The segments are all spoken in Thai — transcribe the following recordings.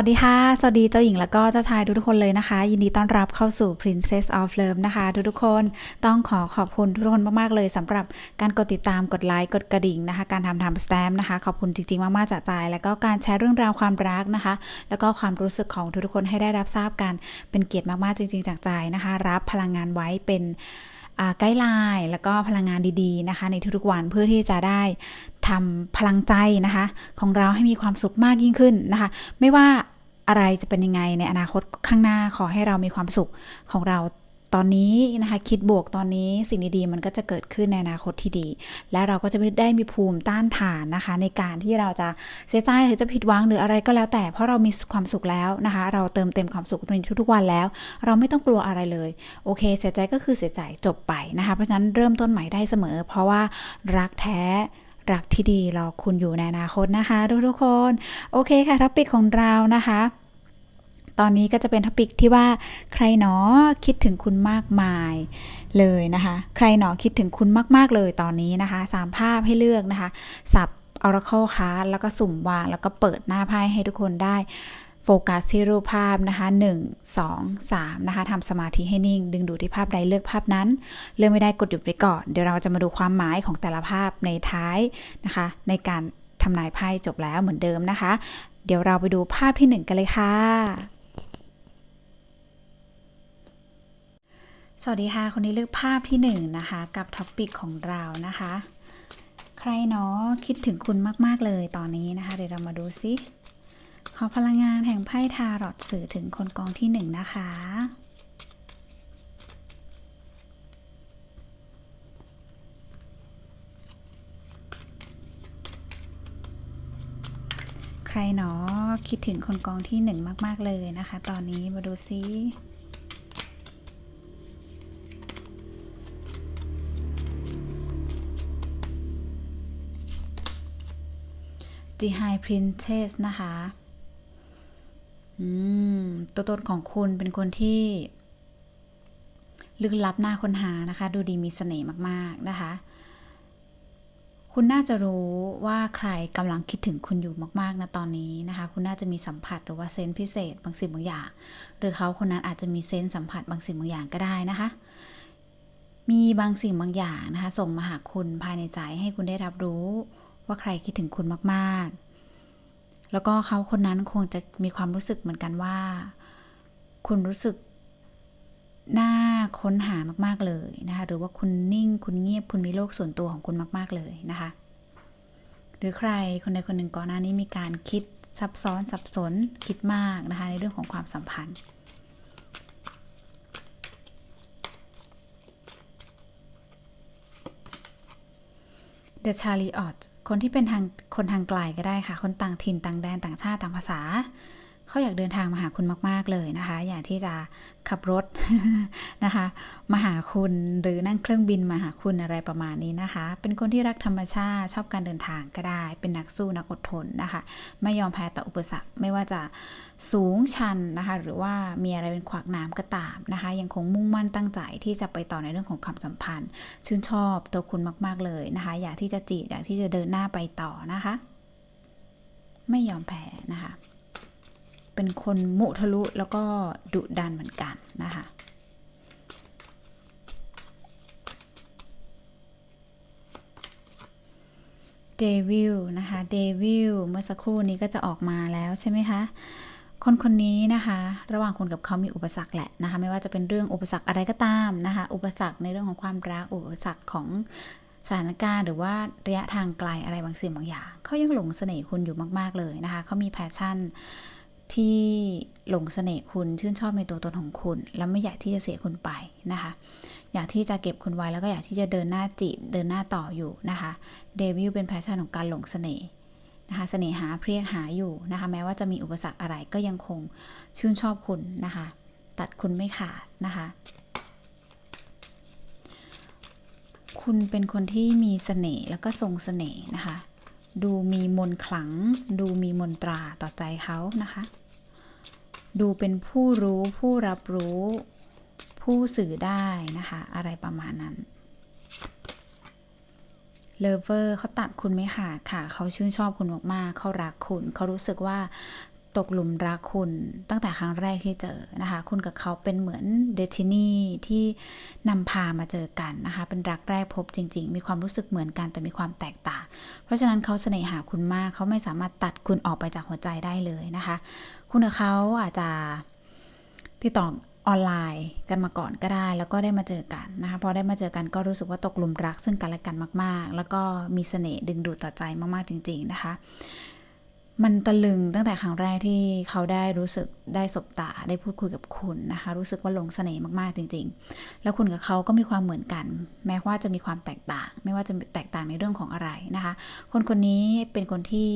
วัสดีค่ะ สวัสดีเจ้าหญิงแล้วก็เจ้าชายทุกๆคนเลยนะคะ ยินดีต้อนรับเข้าสู่ Princess of Love นะคะ ทุกๆคนต้องขอขอบคุณทุกคนมากๆเลยสำหรับการกดติดตามกดไลค์กดกระดิ่งนะคะ การทำทำสแตมป์นะคะ ขอบคุณจริงๆ มากๆจากใจ แล้วก็การแชร์เรื่องราวความรักนะคะ แล้วก็ความรู้สึกของทุกๆคนให้ได้รับทราบกันเป็นเกียรติมากๆจริง ๆ จากใจนะคะ รับพลังงานไว้เป็น ไกด์ไลน์แล้วก็พลังงานดีๆนะคะ ในทุกๆวันเพื่อที่จะได้ทำพลังใจนะคะ ของเราให้มีความสุขมากยิ่งขึ้นนะคะ ไม่ว่าอะไรจะเป็นยังไงในอนาคตข้างหน้าขอให้เรามีความสุขของเรา ตอนนี้นะคะคิดบวกตอนนี้สิ่งดีๆ มันก็จะเกิดขึ้นในอนาคตที่ดี และเราก็จะได้มีภูมิต้านทานนะคะ ในการที่เราจะเสียใจหรือจะผิดหวังหรืออะไรก็แล้วแต่ เพราะเรามีความสุขแล้วนะคะ เราเติมเต็มความสุขในทุกๆวันแล้ว เราไม่ต้องกลัวอะไรเลย โอเค เสียใจก็คือเสียใจจบไปนะคะ เพราะฉะนั้นเริ่มต้นใหม่ได้เสมอ เพราะว่ารักแท้รักที่ดีรอคุณอยู่ในอนาคตนะคะ ทุกๆคน โอเคค่ะท็อปิกของเรานะคะ ตอนนี้ก็จะเป็นท็อปิกที่ว่าใครหนอคิดถึงคุณมากมายเลยนะคะ ใครหนอคิดถึงคุณมาก ๆ เลยตอนนี้นะคะสามภาพให้เลือกนะคะสับ Oracle card แล้วก็สุ่มวางแล้วก็เปิดหน้าไพ่ให้ทุกคนได้โฟกัสที่รูปภาพนะคะ 1 2 3 นะคะทำสมาธิให้นิ่ง ดึงดูดที่ภาพใดเลือกภาพนั้น เลือกไม่ได้กดหยุดไปก่อน เดี๋ยวเราจะมาดูความหมายของแต่ละภาพในท้ายนะคะ ในการทำนายไพ่จบแล้วเหมือนเดิมนะคะ เดี๋ยวเราไปดูภาพที่ 1 กันเลยค่ะ สวัสดีค่ะ คนนี้เลือกภาพที่1นะคะกับท็อปิกของเรานะคะ ใครเนาะคิดถึงคุณมาก ๆ เลยตอนนี้นะคะ เดี๋ยวเรามาดูซิขอพลังงานแห่งไพ่ทารอตสื่อถึงคนกองที่หนึ่งนะคะ ใครหนอคิดถึงคนกองที่หนึ่งมาก ๆ เลยนะคะ ตอนนี้มาดูซิ The High Princess นะคะอืมตัวตนของคุณเป็นคนที่ลึกลับหน่าค้นหานะคะ ดูดีมีเสน่ห์มากๆนะคะ คุณน่าจะรู้ว่าใครกำลังคิดถึงคุณอยู่มากๆนะตอนนี้นะคะ คุณน่าจะมีสัมผัสหรือว่าเซนส์พิเศษบางสิ่งบางอย่าง หรือเขาคนนั้นอาจจะมีเซนส์สัมผัสบางสิ่งบางอย่างก็ได้นะคะ มีบางสิ่งบางอย่างนะคะ ส่งมาหาคุณภายในใจให้คุณได้รับรู้ ว่าใครคิดถึงคุณมาก ๆ แล้วก็เขาคนนั้นคงจะมีความรู้สึกเหมือนกันว่า คุณรู้สึกน่าค้นหามาก ๆ เลยนะคะ หรือว่าคุณนิ่ง คุณเงียบ คุณมีโลกส่วนตัวของคุณมาก ๆ เลยนะคะ หรือใครคนใดคนหนึ่งก่อนหน้านี้มีการคิดซับซ้อนสับสนคิดมากนะคะในเรื่องของความสัมพันธ์ The Chariot คนที่เป็นทางคนทางไกลก็ได้ค่ะ คนต่างถิ่นต่างแดนต่างชาติต่างภาษา เขาอยากเดินทางมาหาคุณมาก ๆ เลยนะคะ อยากที่จะขับรถนะคะ มาหาคุณหรือนั่งเครื่องบินมาหาคุณอะไรประมาณนี้นะคะ เป็นคนที่รักธรรมชาติชอบการเดินทางก็ได้ เป็นนักสู้นักอดทนนะคะ ไม่ยอมแพ้ต่ออุปสรรคไม่ว่าจะสูงชันนะคะ หรือว่ามีอะไรเป็นขวากน้ำก็ตามนะคะ ยังคงมุ่งมั่นตั้งใจที่จะไปต่อในเรื่องของความสัมพันธ์ ชื่นชอบตัวคุณมาก ๆเลยนะคะ อยากที่จะจีบอยากที่จะเดินหน้าไปต่อนะคะ ไม่ยอมแพ้นะคะ เป็นคนมุทะลุแล้วก็ดุดันเหมือนกันนะคะเดวิลนะคะเดวิลเมื่อสักครู่นี้ก็จะออกมาแล้วใช่ไหมคะคนคนนี้นะคะ ระหว่างคุณกับเขามีอุปสรรคแหละนะคะ ไม่ว่าจะเป็นเรื่องอุปสรรคอะไรก็ตามนะคะ อุปสรรคในเรื่องของความรักอุปสรรคของสถานการณ์หรือว่าระยะทางไกลอะไรบางสิ่งบางอย่างเขายังหลงเสน่ห์คุณอยู่มาก ๆ เลยนะคะเขามีแพชชั่น ที่หลงเสน่ห์คุณชื่นชอบในตัวตนของคุณ แล้วไม่อยากที่จะเสียคุณไปนะคะ อยากที่จะเก็บคุณไว้แล้วก็อยากที่จะเดินหน้าจีบเดินหน้าต่ออยู่นะคะเดวิลเป็นแพชชั่นของการหลงเสน่ห์นะคะเสน่หาเพรียกหาอยู่นะคะ แม้ว่าจะมีอุปสรรคอะไรก็ยังคงชื่นชอบคุณนะคะ ตัดคุณไม่ขาดนะคะ คุณเป็นคนที่มีเสน่ห์แล้วก็ทรงเสน่ห์นะคะ ดูมีมนขลัง ดูมีมนตราต่อใจเขานะคะ ดูเป็นผู้รู้ผู้รับรู้ผู้สื่อได้นะคะ อะไรประมาณนั้นเลเวอร์เขาตัดคุณไม่ขาดค่ะ เขาชื่นชอบคุณมากๆ เขารักคุณ เขารู้สึกว่า ตกหลุมรักคุณตั้งแต่ครั้งแรกที่เจอนะคะ คุณกับเขาเป็นเหมือนเดทินีที่นำพามาเจอกันนะคะ เป็นรักแรกพบจริง ๆ มีความรู้สึกเหมือนกันแต่มีความแตกต่าง เพราะฉะนั้นเขาเสน่หาคุณมากเขาไม่สามารถตัดคุณออกไปจากหัวใจได้เลยนะคะ คุณกับเขาอาจจะติดต่อออนไลน์กันมาก่อนก็ได้ แล้วก็ได้มาเจอกันนะคะพอได้มาเจอกันก็รู้สึกว่าตกหลุมรักซึ่งกันและกันมาก ๆ แล้วก็มีเสน่ห์ดึงดูดต่อใจมากๆจริง ๆ นะคะ มันตะลึงตั้งแต่ครั้งแรกที่เขาได้รู้สึกได้สบตาได้พูดคุยกับคุณนะคะ รู้สึกว่าหลงเสน่ห์มากๆจริง ๆ แล้วคุณกับเขาก็มีความเหมือนกัน แม้ว่าจะมีความแตกต่าง ไม่ว่าจะแตกต่างในเรื่องของอะไรนะคะ คนคนนี้เป็นคนที่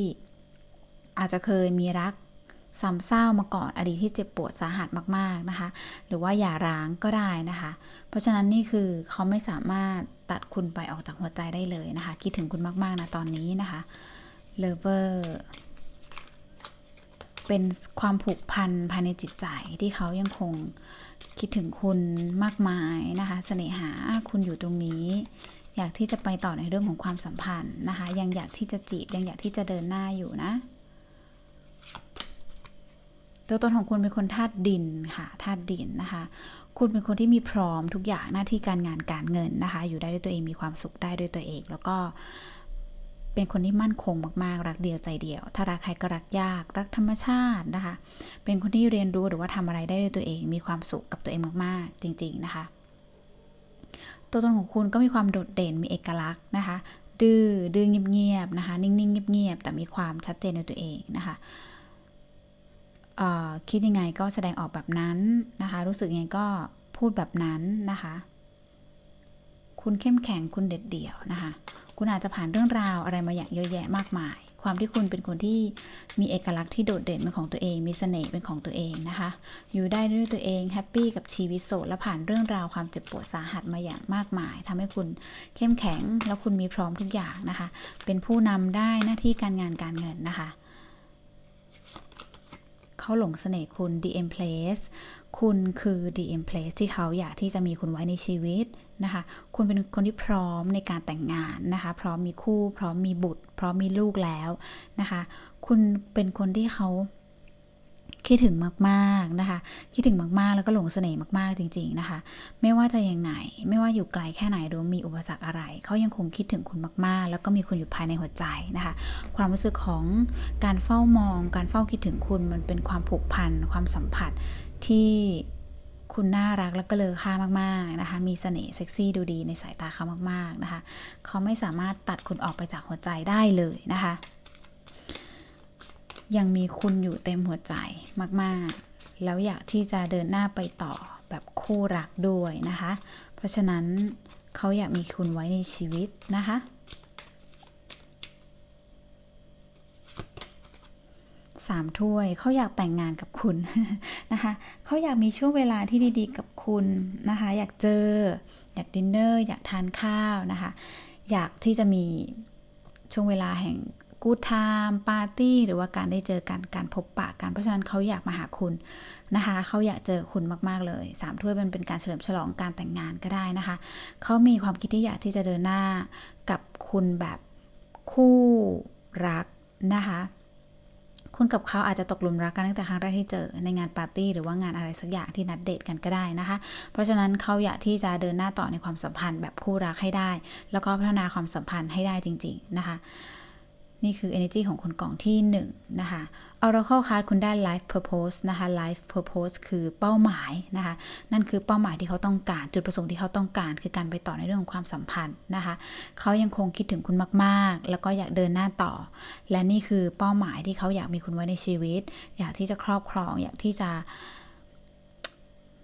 อาจจะเคยมีรักซ้ำเศร้ามาก่อนอดีตที่เจ็บปวดสาหัสมากๆนะคะ หรือว่าหย่าร้างก็ได้นะคะ เพราะฉะนั้นนี่คือเขาไม่สามารถตัดคุณไปออกจากหัวใจได้เลยนะคะ คิดถึงคุณมากๆนะตอนนี้นะคะเลเวอร์ เป็นความผูกพันภายในจิตใจที่เขายังคงคิดถึงคุณมากมายนะคะเสน่หาคุณอยู่ตรงนี้ อยากที่จะไปต่อในเรื่องของความสัมพันธ์นะคะ ยังอยากที่จะจีบยังอยากที่จะเดินหน้าอยู่นะตัวตนของคุณเป็นคนธาตุดินค่ะธาตุดินนะคะ คุณเป็นคนที่มีพร้อมทุกอย่างหน้าที่การงานการเงินนะคะ อยู่ได้ด้วยตัวเองมีความสุขได้ด้วยตัวเอง แล้วก็ เป็นคนที่มั่นคงมากๆ รักเดียวใจเดียว ถ้ารักใครก็รักยาก รักธรรมชาตินะคะ เป็นคนที่เรียนรู้หรือว่าทำอะไรได้ด้วยตัวเอง มีความสุขกับตัวเองมากๆ จริง ๆ นะคะ ตัวตนของคุณก็มีความโดดเด่น มีเอกลักษณ์นะคะ ดื้อ ดื้อเงียบๆนะคะ นิ่งๆเงียบๆ แต่มีความชัดเจนในตัวเองนะคะคิดยังไงก็แสดงออกแบบนั้นนะคะ รู้สึกยังไงก็พูดแบบนั้นนะคะ คุณเข้มแข็ง คุณเด็ดเดี่ยวนะคะ คุณอาจจะผ่านเรื่องราวอะไรมาอย่างเยอะแยะมากมาย ความที่คุณเป็นคนที่มีเอกลักษณ์ที่โดดเด่นเป็นของตัวเอง มีเสน่ห์เป็นของตัวเองนะคะ อยู่ได้ด้วยตัวเองแฮปปี้กับชีวิตโสดและผ่านเรื่องราวความเจ็บปวดสาหัสมาอย่างมากมายทำให้คุณเข้มแข็งแล้วคุณมีพร้อมทุกอย่างนะคะ เป็นผู้นำได้หน้าที่การงานการเงินนะคะเขาหลงเสน่ห์คุณ DM Place คุณคือ DM Place ที่เขาอยากที่จะมีคุณไว้ในชีวิตนะคะ คุณเป็นคนที่พร้อมในการแต่งงานนะคะ พร้อมมีคู่ พร้อมมีบุตร พร้อมมีลูกแล้วนะคะ คุณเป็นคนที่เขาคิดถึงมากๆนะคะ คิดถึงมากๆ แล้วก็หลงเสน่ห์มากๆจริง ๆนะคะ ไม่ว่าจะยังไง ไม่ว่าอยู่ไกลแค่ไหนหรือมีอุปสรรคอะไร เขายังคงคิดถึงคุณมากๆ แล้วก็มีคุณอยู่ภายในหัวใจนะคะ ความรู้สึกของการเฝ้ามอง การเฝ้าคิดถึงคุณมันเป็นความผูกพัน ความสัมผัส ที่คุณน่ารักและก็เลอค่ามากๆนะคะ มีเสน่ห์เซ็กซี่ดูดีในสายตาเขามากๆนะคะ เขาไม่สามารถตัดคุณออกไปจากหัวใจได้เลยนะคะ ยังมีคุณอยู่เต็มหัวใจมากๆ แล้วอยากที่จะเดินหน้าไปต่อแบบคู่รักด้วยนะคะ เพราะฉะนั้นเขาอยากมีคุณไว้ในชีวิตนะคะ สามถ้วยเขาอยากแต่งงานกับคุณนะคะเขาอยากมีช่วงเวลาที่ดีๆ กับคุณนะคะ อยากเจอ อยากดินเนอร์ อยากทานข้าวนะคะ อยากที่จะมีช่วงเวลาแห่งกูดไทม์ปาร์ตี้หรือว่าการได้เจอกันการพบปะกัน เพราะฉะนั้นเขาอยากมาหาคุณนะคะเขาอยากเจอคุณมากๆเลยสามถ้วยมันเป็นการเฉลิมฉลองการแต่งงานก็ได้นะคะเขามีความคิดที่อยากที่จะเดินหน้ากับคุณแบบคู่รักนะคะ คุณกับเขาอาจจะตกหลุมรักกันตั้งแต่ครั้งแรกที่เจอในงานปาร์ตี้หรือว่างานอะไรสักอย่างที่นัดเดทกันก็ได้นะคะ เพราะฉะนั้นเขาอยากที่จะเดินหน้าต่อในความสัมพันธ์แบบคู่รักให้ได้ แล้วก็พัฒนาความสัมพันธ์ให้ได้จริง ๆนะคะ นี่คือ energy ของคนกล่องที่ 1 นะคะ Oracle card คุณได้ life purpose นะคะ life purpose คือเป้าหมายนะคะ นั่นคือเป้าหมายที่เขาต้องการ จุดประสงค์ที่เขาต้องการ คือการไปต่อในเรื่องของความสัมพันธ์นะคะ เขายังคงคิดถึงคุณมาก ๆ แล้วก็อยากเดินหน้าต่อ และนี่คือเป้าหมายที่เขาอยากมีคุณไว้ในชีวิต อยากที่จะครอบครอง อยากที่จะ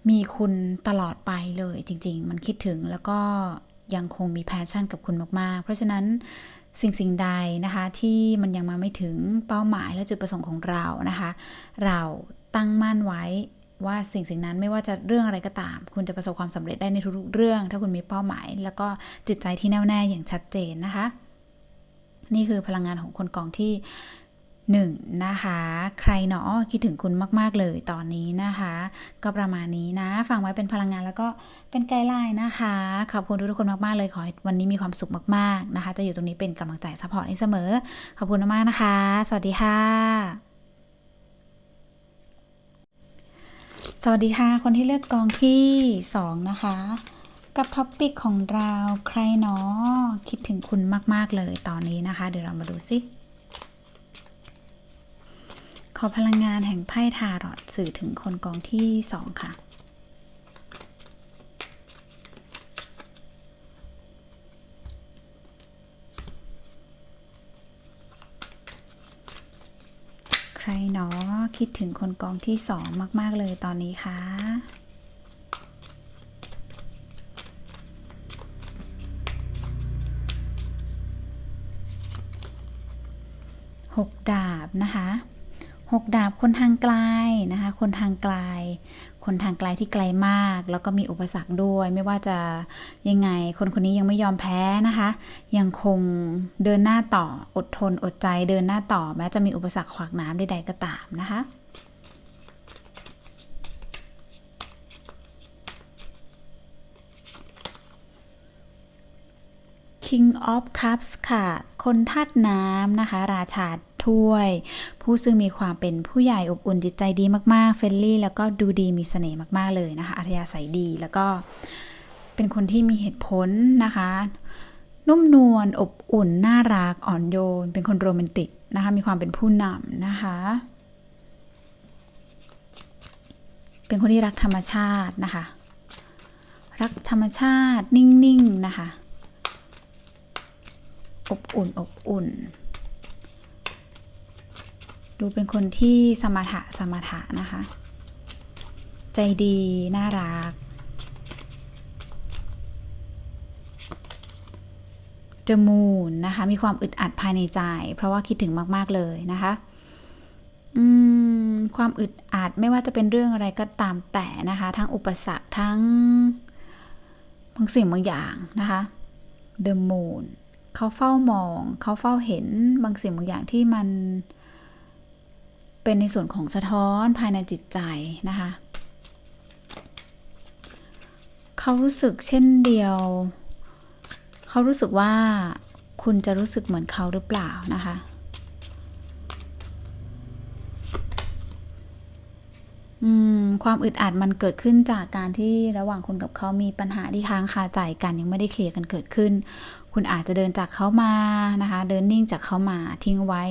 มีคุณตลอดไปเลยจริง ๆ มันคิดถึงแล้วก็ยังคงมีแพชชั่นกับคุณมาก ๆ เพราะฉะนั้น สิ่งสิ่งใดนะคะที่มันยังมาไม่ถึงเป้าหมายและจุดประสงค์ของเรานะคะ เราตั้งมั่นไว้ว่าสิ่งสิ่งนั้นไม่ว่าจะเรื่องอะไรก็ตาม คุณจะประสบความสำเร็จได้ในทุกๆเรื่อง ถ้าคุณมีเป้าหมาย แล้วก็จิตใจที่แน่วแน่อย่างชัดเจนนะคะ นี่คือพลังงานของคนกองที่ หนึ่งนะคะ ใครเนาะคิดถึงคุณมาก ๆ เลยตอนนี้นะคะ ก็ประมาณนี้นะฟังไว้เป็นพลังงานแล้วก็เป็นไกด์ไลน์นะคะ ขอบคุณทุกคนมาก ๆ เลยขอให้วันนี้มีความสุขมาก ๆ นะคะ จะอยู่ตรงนี้เป็นกำลังใจซัพพอร์ตให้เสมอ ขอบคุณมากๆนะคะ สวัสดีค่ะสวัสดีค่ะ คนที่เลือกกองที่ 2 นะคะ กับท็อปปิกของเราใครเนาะคิดถึงคุณมาก ๆ เลยตอนนี้นะคะ เดี๋ยวเรามาดูสิ ขอพลังงานแห่งไพ่ทารอตสื่อถึงคนกองที่2ค่ะ ใครเนาะคิดถึงคนกองที่สองมาก ๆ เลยตอนนี้คะหกดาบนะคะ หกดาบคนทางไกลนะคะ คนทางไกล คนทางไกลที่ไกลมาก แล้วก็มีอุปสรรคด้วย ไม่ว่าจะยังไง คนคนนี้ยังไม่ยอมแพ้นะคะ ยังคงเดินหน้าต่อ อดทน อดใจ เดินหน้าต่อ แม้จะมีอุปสรรคขวากน้ำใดๆก็ตามนะคะ King of Cups ค่ะ คนธาตุน้ำนะคะ ราชา ถ้วย ผู้ซึ่งมีความเป็นผู้ใหญ่อบอุ่นจิตใจดีมากๆเฟรนลี่แล้วก็ดูดีมีเสน่ห์มากๆเลยนะคะอัธยาศัยดีแล้วก็เป็นคนที่มีเหตุผลนะคะ นุ่มนวลอบอุ่นน่ารักอ่อนโยน เป็นคนโรแมนติกนะคะมีความเป็นผู้นำนะคะ เป็นคนที่รักธรรมชาตินะคะ รักธรรมชาตินิ่งๆนะคะอบอุ่นอบอุ่น ดูเป็นคนที่สมถะสมถะนะคะ ใจดี น่ารัก จมูนนะคะ มีความอึดอัดภายในใจ เพราะว่าคิดถึงมาก ๆ เลยนะคะอืมความอึดอัดไม่ว่าจะเป็นเรื่องอะไรก็ตามแต่นะคะ ทั้งอุปสรรคทั้งบางสิ่งบางอย่างนะคะ The Moon เขาเฝ้ามอง เขาเฝ้าเห็นบางสิ่งบางอย่างที่มัน เป็นในส่วนของสะท้อนภายในจิตใจนะคะ เขารู้สึกเช่นเดียว เขารู้สึกว่าคุณจะรู้สึกเหมือนเขาหรือเปล่านะคะอืมความอึดอัดมันเกิดขึ้นจากการที่ระหว่างคุณกับเขามีปัญหาที่ค้างคาใจกันยังไม่ได้เคลียร์กันเกิดขึ้น คุณอาจจะเดินจากเขามานะคะ เดินนิ่งจากเขามาทิ้งไว้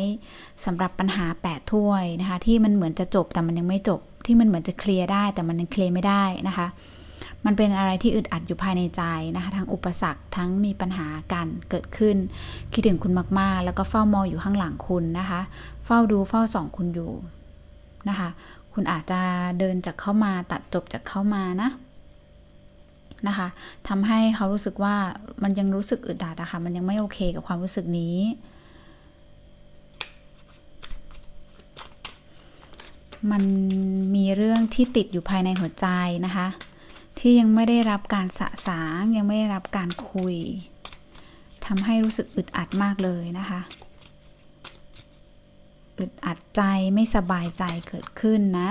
สำหรับปัญหาแปดถ้วยนะคะ ที่มันเหมือนจะจบแต่มันยังไม่จบ ที่มันเหมือนจะเคลียร์ได้ แต่มันยังเคลียร์ไม่ได้นะคะ มันเป็นอะไรที่อึดอัดอยู่ภายในใจนะคะ ทั้งอุปสรรคทั้งมีปัญหากันเกิดขึ้น คิดถึงคุณมากๆ แล้วก็เฝ้ามองอยู่ข้างหลังคุณนะคะ เฝ้าดูเฝ้าส่องคุณอยู่นะคะ คุณอาจจะเดินจากเข้ามาตัดจบจากเข้ามานะ นะคะทำให้เขารู้สึกว่ามันยังรู้สึกอึดอัดอะคะมันยังไม่โอเคกับความรู้สึกนี้มันมีเรื่องที่ติดอยู่ภายในหัวใจนะคะ ที่ยังไม่ได้รับการสะสางยังไม่ได้รับการคุยทำให้รู้สึกอึดอัดมากเลยนะคะ อึดอัดใจไม่สบายใจเกิดขึ้นนะ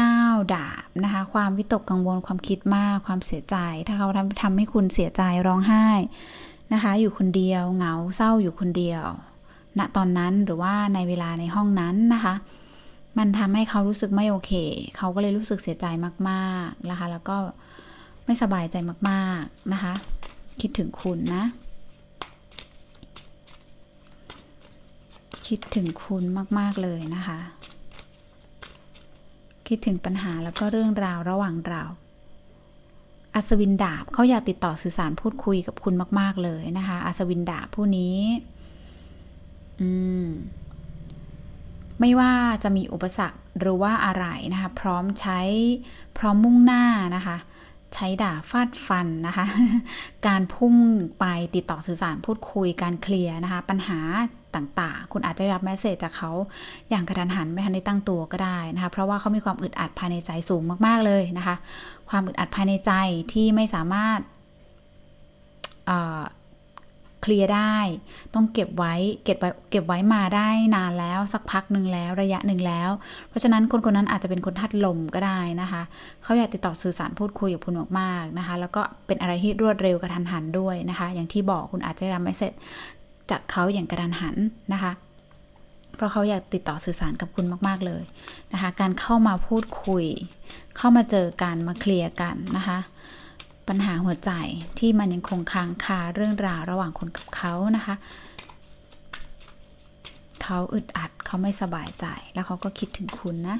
ก้าวดาบนะคะ ความวิตกกังวลความคิดมากความเสียใจ ถ้าเขาทำทำให้คุณเสียใจร้องไห้นะคะ อยู่คนเดียวเหงาเศร้าอยู่คนเดียว ณตอนนั้นหรือว่าในเวลาในห้องนั้นนะคะ มันทำให้เขารู้สึกไม่โอเค เขาก็เลยรู้สึกเสียใจมากๆนะคะ แล้วก็ไม่สบายใจมากๆนะคะ คิดถึงคุณนะ คิดถึงคุณมากๆเลยนะคะ คิดถึงปัญหาแล้วก็เรื่องราวระหว่างเรา อัศวินดาบเขาอยากติดต่อสื่อสารพูดคุยกับคุณมาก ๆ เลยนะคะ อัศวินดาบผู้นี้ อืม ไม่ว่าจะมีอุปสรรคหรือว่าอะไรนะคะ พร้อมใช้พร้อมมุ่งหน้านะคะ ใช้ด่าฟาดฟันนะคะ การพุ่งไปติดต่อสื่อสารพูดคุยการเคลียร์นะคะ ปัญหา ต่างๆ คุณอาจจะได้รับแมสเซจจากเขาอย่างกระทันหันไม่ทันได้ตั้งตัวก็ได้นะคะ เพราะว่าเขามีความอึดอัดภายในใจสูงมากๆเลยนะคะ ความอึดอัดภายในใจที่ไม่สามารถเคลียร์ได้ ต้องเก็บไว้เก็บไว้เก็บไว้มาได้นานแล้วสักพักหนึ่งแล้วระยะหนึ่งแล้ว เพราะฉะนั้นคนคนนั้นอาจจะเป็นคนทัดลมก็ได้นะคะ เขาอยากติดต่อสื่อสารพูดคุยกับคุณมากๆนะคะ แล้วก็เป็นอะไรที่รวดเร็วกระทันหันด้วยนะคะ อย่างที่บอกคุณอาจจะรับไม่เสร็จ จากเขาอย่างกระทันหันนะคะ เพราะเขาอยากติดต่อสื่อสารกับคุณมาก ๆ เลยนะคะ การเข้ามาพูดคุย เข้ามาเจอกันมาเคลียร์กันนะคะ ปัญหาหัวใจที่มันยังคงค้างคาเรื่องราวระหว่างคนกับเขานะคะเขาอึดอัดเขาไม่สบายใจ แล้วเขาก็คิดถึงคุณนะ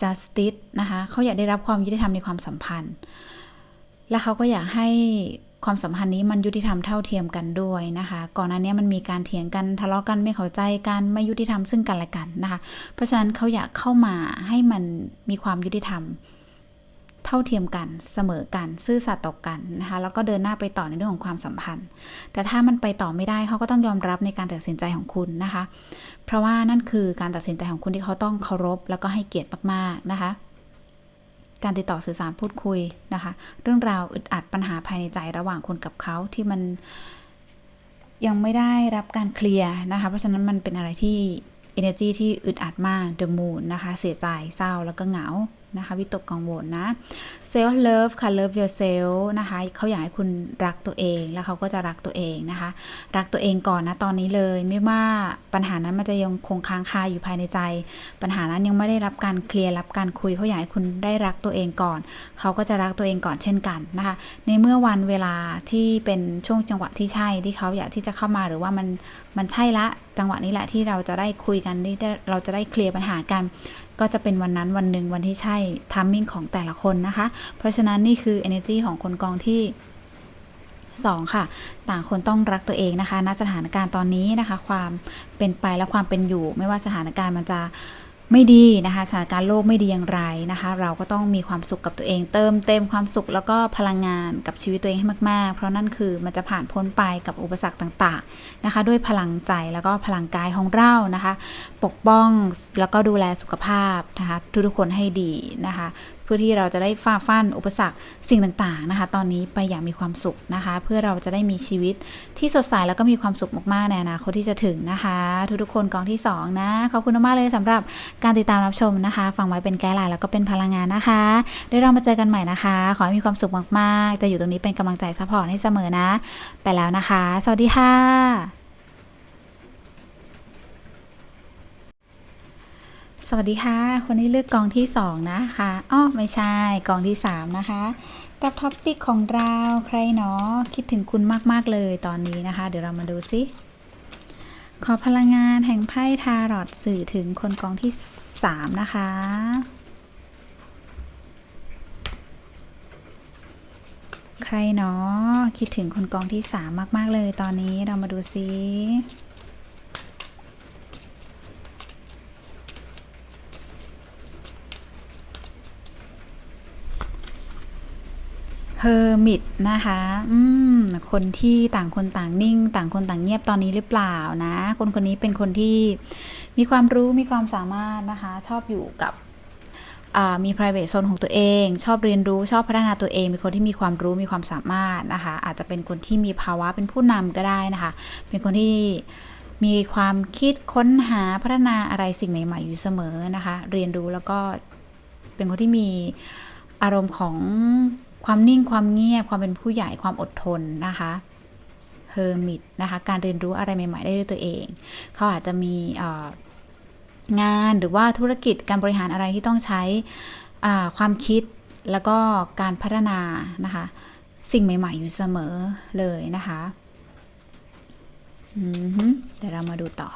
justice นะคะเขาอยากได้รับความยุติธรรมในความสัมพันธ์ และเขาก็อยากให้ ความสัมพันธ์นี้มันยุติธรรมเท่าเทียมกันด้วยนะคะ ก่อนหน้านี้มันมีการเถียงกันทะเลาะกันไม่เข้าใจกันไม่ยุติธรรมซึ่งกันและกันนะคะ เพราะฉะนั้นเขาอยากเข้ามาให้มันมีความยุติธรรม เท่าเทียมกันเสมอกันซื่อสัตย์ต่อกันนะคะแล้วก็เดินหน้าไปต่อในเรื่องของความสัมพันธ์ แต่ถ้ามันไปต่อไม่ได้เขาก็ต้องยอมรับในการตัดสินใจของคุณนะคะ เพราะว่านั่นคือการตัดสินใจของคุณที่เขาต้องเคารพแล้วก็ให้เกียรติมากๆนะคะ การติดต่อสื่อสารพูดคุยนะคะ เรื่องราวอึดอัดปัญหาภายในใจระหว่างคนกับเขาที่มันยังไม่ได้รับการเคลียร์นะคะ เพราะฉะนั้นมันเป็นอะไรที่ energy ที่อึดอัดมาก the moon นะคะ เสียใจเศร้าแล้วก็เหงา นะคะวิตกกังวลนะ self love ค่ะ love yourself นะคะเขาอยากให้คุณรักตัวเองแล้วเขาก็จะรักตัวเองนะคะ รักตัวเองก่อนนะตอนนี้เลย ไม่ว่าปัญหานั้นมันจะยังคงค้างคาอยู่ภายในใจ ปัญหานั้นยังไม่ได้รับการเคลียร์รับการคุยเขาอยากให้คุณได้รักตัวเองก่อน เขาก็จะรักตัวเองก่อนเช่นกันนะคะ ในเมื่อวันเวลาที่เป็นช่วงจังหวะที่ใช่ที่เขาอยากที่จะเข้ามาหรือว่ามันมันใช่ละจังหวะนี้แหละที่เราจะได้คุยกันที่เราจะได้เคลียร์ปัญหากัน ก็จะเป็นวันนั้นวันหนึ่งวันที่ใช่ทัมมิ่งของแต่ละคนนะคะ เพราะฉะนั้นนี่คือ energy ของคนกองที่2ค่ะ ต่างคนต้องรักตัวเองนะคะ ณ สถานการณ์ตอนนี้นะคะ ความเป็นไปและความเป็นอยู่ ไม่ว่าสถานการณ์มันจะ ไม่ดีนะคะสถานการณ์โลกไม่ดีอย่างไรนะคะ เราก็ต้องมีความสุขกับตัวเอง เติมเต็มความสุขแล้วก็พลังงานกับชีวิตตัวเองให้มาก ๆ เพราะนั่นคือมันจะผ่านพ้นไปกับอุปสรรคต่างๆนะคะ ด้วยพลังใจแล้วก็พลังกายของเรานะคะ ปกป้องแล้วก็ดูแลสุขภาพนะคะทุกๆคนให้ดีนะคะ พื่อที่เราจะได้ฝ่าฟันอุปสรรคสิ่งต่างๆนะคะ ตอนนี้ไปอย่างมีความสุขนะคะ เพื่อเราจะได้มีชีวิตที่สดใสแล้วก็มีความสุขมากๆในอนาคตที่จะถึงนะคะ ทุกๆคนกองที่ 2 นะขอบคุณมากๆเลยสำหรับการติดตามรับชมนะคะ ฟังไว้เป็นไกด์ไลน์แล้วก็เป็นพลังงานนะคะเดี๋ยวเรามาเจอกันใหม่นะคะ ขอให้มีความสุขมากๆจะอยู่ตรงนี้เป็นกำลังใจซัพพอร์ตให้เสมอนะ ไปแล้วนะคะ สวัสดีค่ะ สวัสดีค่ะ คนที่เลือกกองที่ 2 นะคะอ้อไม่ใช่กองที่ 3 นะคะ กับท็อปปิกของเราใครเนาะคิดถึงคุณมาก ๆ เลยตอนนี้นะคะ เดี๋ยวเรามาดูซิขอพลังงานแห่งไพ่ทารอตสื่อถึงคนกองที่ 3 นะคะใครเนาะคิดถึงคนกองที่ 3 มาก ๆ เลยตอนนี้เรามาดูซิ เฮอร์มิตนะคะ อืม คนที่ต่างคนต่างนิ่ง ต่างคนต่างเงียบตอนนี้หรือเปล่านะ คนคนนี้เป็นคนที่มีความรู้มีความสามารถนะคะ ชอบอยู่กับมี private zone ของตัวเอง ชอบเรียนรู้ชอบพัฒนาตัวเอง เป็นคนที่มีความรู้มีความสามารถนะคะ อาจจะเป็นคนที่มีภาวะเป็นผู้นำก็ได้นะคะ เป็นคนที่มีความคิดค้นหาพัฒนาอะไรสิ่งใหม่ ๆ อยู่เสมอนะคะ เรียนรู้แล้วก็เป็นคนที่มีอารมณ์ของ ความนิ่งความเงียบความเป็นผู้ใหญ่ความอดทนนะคะเฮอร์มิตนะคะ การเรียนรู้อะไรใหม่ ๆ ได้ด้วยตัวเอง เขาอาจจะมีงานหรือว่าธุรกิจการบริหารอะไรที่ต้องใช้ความคิดแล้วก็การพัฒนานะคะ สิ่งใหม่ ๆ อยู่เสมอเลยนะคะเดี๋ยวเรามาดูต่อ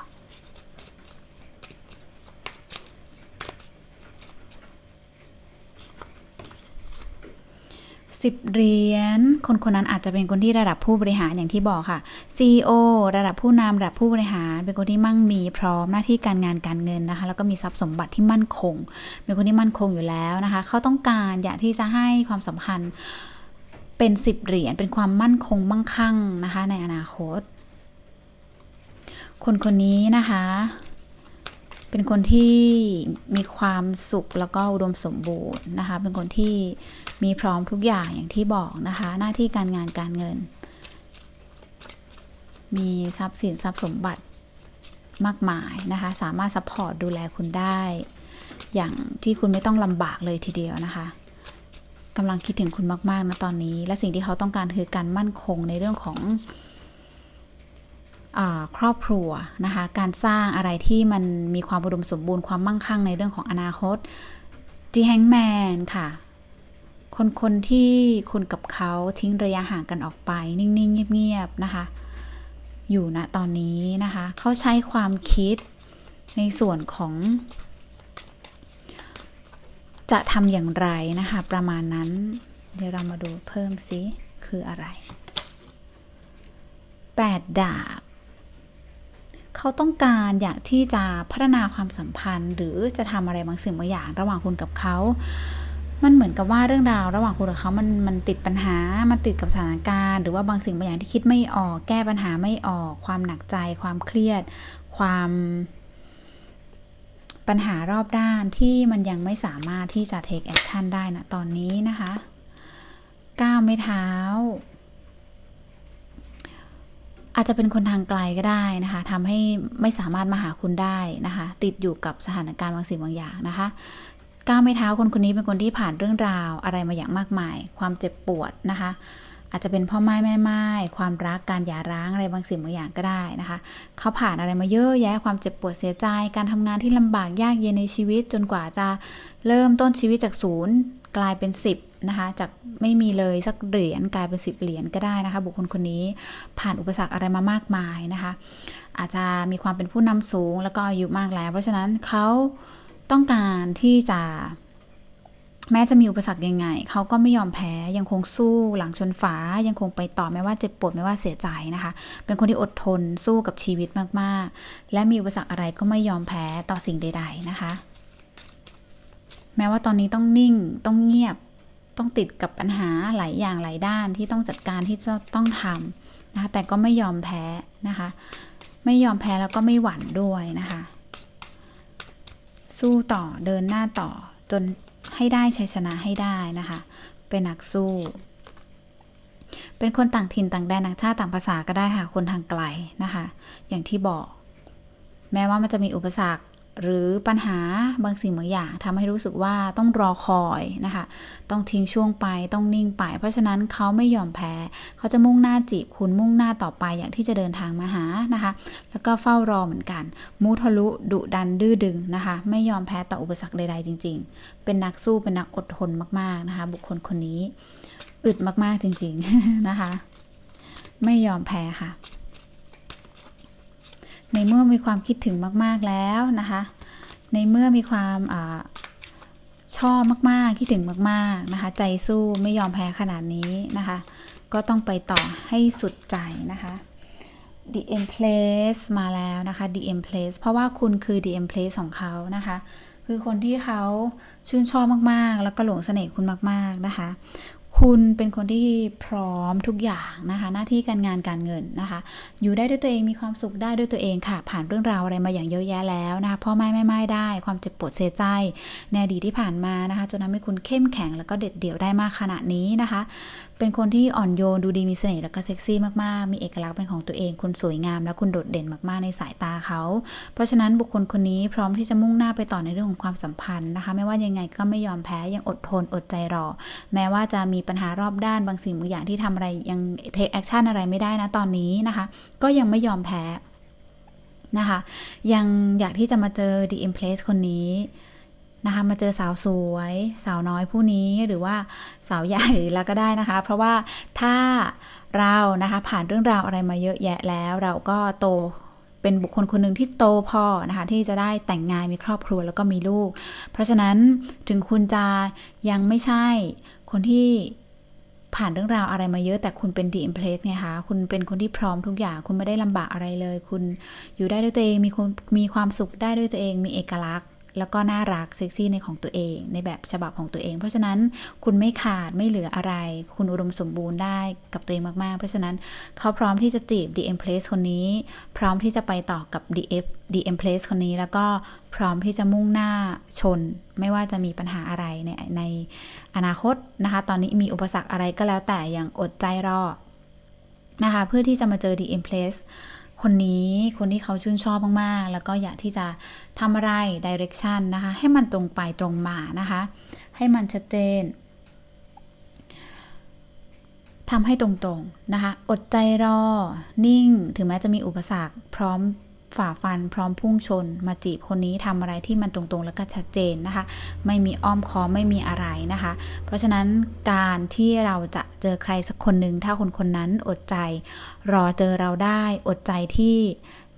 สิบเหรียญ คนคนนั้นอาจจะเป็นคนที่ระดับผู้บริหารอย่างที่บอกค่ะ CEO ระดับผู้นำระดับผู้บริหาร เป็นคนที่มั่งมีพร้อมหน้าที่การงานการเงินนะคะ แล้วก็มีทรัพย์สมบัติที่มั่นคง เป็นคนที่มั่นคงอยู่แล้วนะคะ เขาต้องการอยากที่จะให้ความสัมพันธ์เป็นสิบเหรียญ เป็นความมั่นคงมั่งคั่งนะคะ ในอนาคต คนคนนี้นะคะ เป็นคนที่มีความสุขแล้วก็อุดมสมบูรณ์นะคะ เป็นคนที่มีพร้อมทุกอย่างอย่างที่บอกนะคะ หน้าที่การงานการเงิน มีทรัพย์สินทรัพย์สมบัติมากมายนะคะ สามารถซัพพอร์ตดูแลคุณได้ อย่างที่คุณไม่ต้องลำบากเลยทีเดียวนะคะกำลังคิดถึงคุณมากๆนะตอนนี้ และสิ่งที่เขาต้องการคือการมั่นคงในเรื่องของ ครอบครัวนะคะ การสร้างอะไรที่มันมีความอุดมสมบูรณ์ความมั่งคั่งในเรื่องของอนาคตจีแฮงแมนค่ะ คนคนที่คุณกับเขาทิ้งระยะห่างกันออกไป นิ่ง ๆ เงียบ ๆ นะคะ อยู่ณตอนนี้นะคะ เขาใช้ความคิดในส่วนของ จะทำอย่างไรนะคะ ประมาณนั้น เดี๋ยวเรามาดูเพิ่มซิ คืออะไรแปดดาบ เขาต้องการอยากที่จะพัฒนาความสัมพันธ์ หรือจะทำอะไรบางสิ่งบางอย่างระหว่างคุณกับเขา มันเหมือนกับว่าเรื่องราวระหว่างคุณกับเขา มันมันติดปัญหา มันติดกับสถานการณ์ หรือว่าบางสิ่งบางอย่างที่คิดไม่ออก แก้ปัญหาไม่ออก ความหนักใจ ความเครียด ความปัญหารอบด้านที่มันยังไม่สามารถที่จะ take action ได้นะตอนนี้นะคะ ก้าวไม่เท้า อาจจะเป็นคนทางไกลก็ได้นะคะทำให้ไม่สามารถมาหาคุณได้นะคะ ติดอยู่กับสถานการณ์บางสิ่งบางอย่างนะคะก้าวไม่เท้าคนคนนี้เป็นคนที่ผ่านเรื่องราวอะไรมาอย่างมากมาย ความเจ็บปวดนะคะ อาจจะเป็นพ่อไม้แม่ไม้ความรักการหย่าร้างอะไรบางสิ่งบางอย่างก็ได้นะคะ เขาผ่านอะไรมาเยอะแยะความเจ็บปวดเสียใจ การทำงานที่ลำบากยากเย็นในชีวิตจนกว่าจะเริ่มต้นชีวิตจากศูนย์ กลายเป็น 10นะคะจากไม่มีเลยสักเหรียญกลายเป็น 10 เหรียญก็ได้นะคะ บุคคลคนนี้ผ่านอุปสรรคอะไรมามากมายนะคะ อาจจะมีความเป็นผู้นำสูงแล้วก็อายุมากแล้ว เพราะฉะนั้นเขาต้องการที่จะแม้จะมีอุปสรรคยังไง เขาก็ไม่ยอมแพ้ ยังคงสู้หลังชนฝา ยังคงไปต่อแม้ว่าเจ็บปวดไม่ว่าเสียใจนะคะ เป็นคนที่อดทนสู้กับชีวิตมาก ๆ และมีอุปสรรคอะไรก็ไม่ยอมแพ้ต่อสิ่งใด ๆ นะคะ แม้ว่าตอนนี้ต้องนิ่งต้องเงียบ ต้องติดกับปัญหาหลายอย่างหลายด้านที่ต้องจัดการที่จะต้องทำนะคะแต่ก็ไม่ยอมแพ้นะคะ ไม่ยอมแพ้แล้วก็ไม่หวั่นด้วยนะคะ สู้ต่อเดินหน้าต่อจนให้ได้ชัยชนะให้ได้นะคะ เป็นนักสู้ เป็นคนต่างถิ่นต่างแดนต่างชาติต่างภาษาก็ได้ค่ะ คนทางไกลนะคะ อย่างที่บอก แม้ว่ามันจะมีอุปสรรค หรือปัญหาบางสิ่งบางอย่างทำให้รู้สึกว่าต้องรอคอยนะคะ ต้องทิ้งช่วงไปต้องนิ่งไป เพราะฉะนั้นเขาไม่ยอมแพ้ เขาจะมุ่งหน้าจีบคุณมุ่งหน้าต่อไปอย่างที่จะเดินทางมาหานะคะ แล้วก็เฝ้ารอเหมือนกัน มุทะลุดุดันดื้อดึงนะคะ ไม่ยอมแพ้ต่ออุปสรรคใดๆจริง ๆ เป็นนักสู้เป็นนักอดทนมากๆนะคะ บุคคลคนนี้อึดมากๆจริง ๆนะคะ ไม่ยอมแพ้ค่ะ ในเมื่อมีความคิดถึงมากๆแล้วนะคะ ในเมื่อมีความอชอบมากๆ คิดถึงมากๆนะคะ ใจสู้ไม่ยอมแพ้ขนาดนี้นะคะ ก็ต้องไปต่อให้สุดใจนะคะ The M Place มาแล้วนะคะ The M Place เพราะว่าคุณคือ The M Place ของเขานะคะ คือคนที่เขาชื่นชอบมากๆ แล้วก็หลงเสน่ห์คุณมาก ๆ นะคะ คุณเป็นคนที่พร้อมทุกอย่างนะคะ หน้าที่การงานการเงินนะคะ อยู่ได้ด้วยตัวเองมีความสุขได้ด้วยตัวเองค่ะ ผ่านเรื่องราวอะไรมาอย่างเยอะแยะแล้วนะคะพ่อไม่ไม่ไม่ได้ ความเจ็บปวดเสียใจ ในอดีตที่ผ่านมานะคะจนทำให้คุณเข้มแข็งแล้วก็เด็ดเดี่ยวได้มากขนาดนี้นะคะ เป็นคนที่อ่อนโยนดูดีมีเสน่ห์แล้วก็เซ็กซี่มากๆ มีเอกลักษณ์เป็นของตัวเองคุณสวยงาม และคุณโดดเด่นมากๆในสายตาเขา เพราะฉะนั้นบุคคลคนนี้พร้อมที่จะมุ่งหน้าไปต่อในเรื่องของความสัมพันธ์นะคะ ไม่ว่ายังไงก็ไม่ยอมแพ้ยังอดทนอดใจรอ แม้ว่าจะมีปัญหารอบด้านบางสิ่งบางอย่างที่ทำอะไรยัง take action อะไรไม่ได้นะตอนนี้นะคะ ก็ยังไม่ยอมแพ้นะคะ ยังอยากที่จะมาเจอ The Impress คนนี้ นะคะ มาเจอสาวสวย สาวน้อยผู้นี้หรือว่าสาวใหญ่แล้วก็ได้นะคะ เพราะว่าถ้าเรานะคะผ่านเรื่องราวอะไรมาเยอะแยะแล้ว เราก็โตเป็นบุคคลคนหนึ่งที่โตพอนะคะที่จะได้แต่งงานมีครอบครัวแล้วก็มีลูก เพราะฉะนั้นถึงคุณจะยังไม่ใช่คนที่ผ่านเรื่องราวอะไรมาเยอะแต่คุณเป็น the impress ไงคะคุณเป็นคนที่พร้อมทุกอย่าง คุณไม่ได้ลำบากอะไรเลย คุณอยู่ได้ด้วยตัวเองมีคมีความสุขได้ด้วยตัวเอง มีเอกลักษณ์ แล้วก็น่ารักเซ็กซี่ในของตัวเอง ในแบบฉบับของตัวเอง เพราะฉะนั้นคุณไม่ขาดไม่เหลืออะไร คุณอุดมสมบูรณ์ได้กับตัวเองมากๆ เพราะฉะนั้นเขาพร้อมที่จะจีบ the impress คนนี้ พร้อมที่จะไปต่อกับ the f the impress คนนี้แล้วก็พร้อมที่จะมุ่งหน้าชน ไม่ว่าจะมีปัญหาอะไรในในอนาคตนะคะ ตอนนี้มีอุปสรรคอะไรก็แล้วแต่อย่างอดใจรอนะคะเพื่อที่จะมาเจอ the impress คนนี้คนที่เขาชื่นชอบมากๆ แล้วก็อยากที่จะทำอะไร direction นะคะ ให้มันตรงไปตรงมานะคะ ให้มันชัดเจนทำให้ตรงๆนะคะ อดใจรอ นิ่ง ถึงแม้จะมีอุปสรรค พร้อม ฝ่าฟันพร้อมพุ่งชน มาจีบคนนี้ทำอะไรที่มันตรงๆ แล้วก็ชัดเจนนะคะ ไม่มีอ้อมค้อมไม่มีอะไรนะคะ เพราะฉะนั้นการที่เราจะเจอใครสักคนหนึ่งถ้าคนคนนั้นอดใจ รอเจอเราได้อดใจที่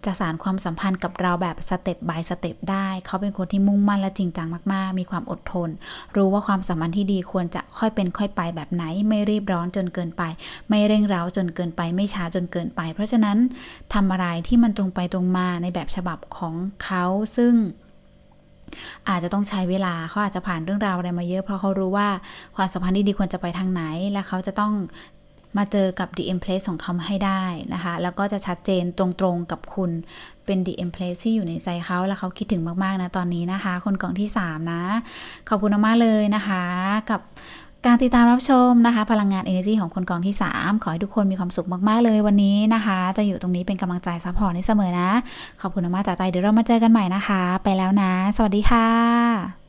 จะสารความสัมพันธ์กับเราแบบสเต็ปบายสเต็ปได้ เขาเป็นคนที่มุ่งมั่นและจริงจังมากๆ มีความอดทน รู้ว่าความสัมพันธ์ที่ดีควรจะค่อยเป็นค่อยไปแบบไหน ไม่รีบร้อนจนเกินไป ไม่เร่งเร้าจนเกินไป ไม่ช้าจนเกินไป เพราะฉะนั้นทำอะไรที่มันตรงไปตรงมาในแบบฉบับของเขาซึ่งอาจจะต้องใช้เวลาเขาอาจจะผ่านเรื่องราวอะไรมาเยอะเพราะเขารู้ว่าความสัมพันธ์ที่ดีควรจะไปทางไหน และเขาจะต้อง มาเจอกับ DM place ของเขาให้ได้นะคะ แล้วก็จะชัดเจนตรงๆกับคุณเป็น DM place ที่อยู่ในใจเขาและเขาคิดถึงมากๆนะตอนนี้นะคะ คนกล่องที่ 3 นะ ขอบคุณมากเลยนะคะ กับการติดตามรับชมนะคะ พลังงาน energy ของคนกองที่ 3 ขอให้ทุกคนมีความสุขมาก ๆ เลยวันนี้นะคะ จะอยู่ตรงนี้เป็นกำลังใจซัพพอร์ตให้เสมอนะ ขอบคุณมากจากใจเดี๋ยวเรามาเจอกันใหม่นะคะ ไปแล้วนะ สวัสดีค่ะ